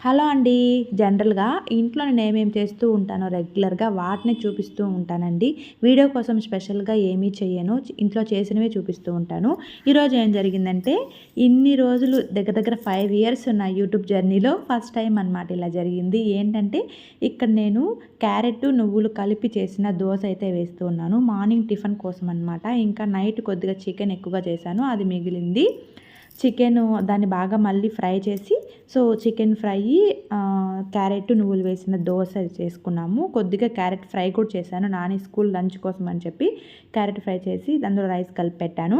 Hello అండి. జనరల్గా ఇంట్లో నేను ఏమేమి చేస్తూ ఉంటానో రెగ్యులర్గా వాటిని చూపిస్తూ ఉంటానండి. వీడియో కోసం స్పెషల్గా ఏమీ చేయను ఇంట్లో చేసినవే చూపిస్తూ ఉంటాను. ఈరోజు ఏం జరిగిందంటే ఇన్ని రోజులు దగ్గర దగ్గర ఫైవ్ ఇయర్స్ ఉన్న యూట్యూబ్ జర్నీలో ఫస్ట్ టైం అనమాట ఇలా జరిగింది. ఏంటంటే ఇక్కడ నేను క్యారెట్ నువ్వులు కలిపి చేసిన దోశ అయితే వేస్తూ ఉన్నాను. మార్నింగ్ టిఫిన్ కోసం అనమాట ఇంకా నైట్ కొద్దిగా చికెన్ ఎక్కువగా చేశాను. అది మిగిలింది. చికెన్ దాన్ని బాగా మళ్ళీ ఫ్రై చేసి సో చికెన్ ఫ్రై క్యారెట్ నువ్వులు వేసిన దోశ చేసుకున్నాము. కొద్దిగా క్యారెట్ ఫ్రై కూడా చేశాను. నాని స్కూల్ లంచ్ కోసం అని చెప్పి క్యారెట్ ఫ్రై చేసి అందులో రైస్ కలిపి పెట్టాను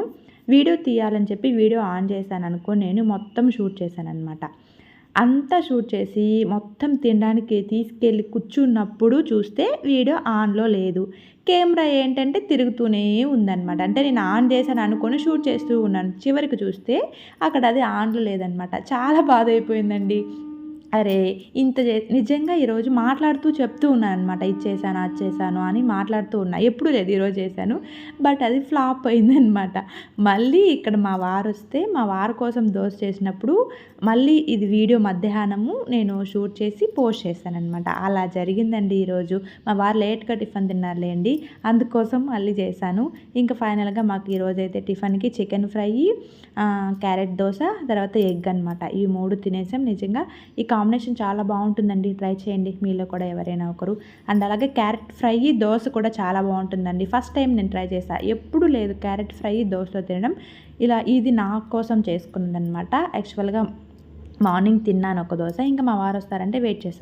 వీడియో తీయాలని చెప్పి వీడియో ఆన్ చేశాను అనుకో నేను మొత్తం షూట్ చేశాను అనమాట అంతా షూట్ చేసి మొత్తం తినడానికి తీసుకెళ్ళి కూర్చున్నప్పుడు చూస్తే వీడియో ఆన్లో లేదు. కెమెరా ఏంటంటే తిరుగుతూనే ఉందన్నమాట. అంటే నేను ఆన్ చేశాను అనుకొని షూట్ చేస్తూ ఉన్నాను. చివరికి చూస్తే అక్కడ అది ఆన్లో లేదనమాట చాలా బాధ అయిపోయిందండి. అరే ఇంత చే నిజంగా ఈరోజు మాట్లాడుతూ చెప్తూ ఉన్నాను అనమాట ఇది చేశాను అది చేశాను అని మాట్లాడుతూ ఉన్నా. ఎప్పుడు లేదు ఈరోజు చేశాను. బట్ అది ఫ్లాప్ అయిందనమాట మళ్ళీ ఇక్కడ మా వారు వస్తే మా వారు కోసం దోశ చేసినప్పుడు మళ్ళీ ఇది వీడియో మధ్యాహ్నము నేను షూట్ చేసి పోస్ట్ చేశానమాట అలా జరిగిందండి ఈరోజు మా వారు లేట్గా టిఫిన్ తిన్నారులేండి అందుకోసం మళ్ళీ చేశాను. ఇంకా ఫైనల్గా మాకు ఈరోజు అయితే టిఫిన్కి చికెన్ ఫ్రై క్యారెట్ దోశ తర్వాత ఎగ్ అనమాట ఈ మూడు తినేసాం నిజంగా. ఈ కాంబినేషన్ చాలా బాగుంటుందండి. ట్రై చేయండి. మీలో కూడా ఎవరైనా ఒకరు. అండ్ అలాగే క్యారెట్ ఫ్రై దోశ కూడా చాలా బాగుంటుందండి. ఫస్ట్ టైం నేను ట్రై చేశాను ఎప్పుడు లేదు క్యారెట్ ఫ్రై దోశతో తినడం. ఇలా ఇది నా కోసం చేసుకున్నదనమాట యాక్చువల్గా మార్నింగ్ తిన్నాను ఒక దోశ. ఇంకా మా వారు వస్తారంటే వెయిట్ చేశాను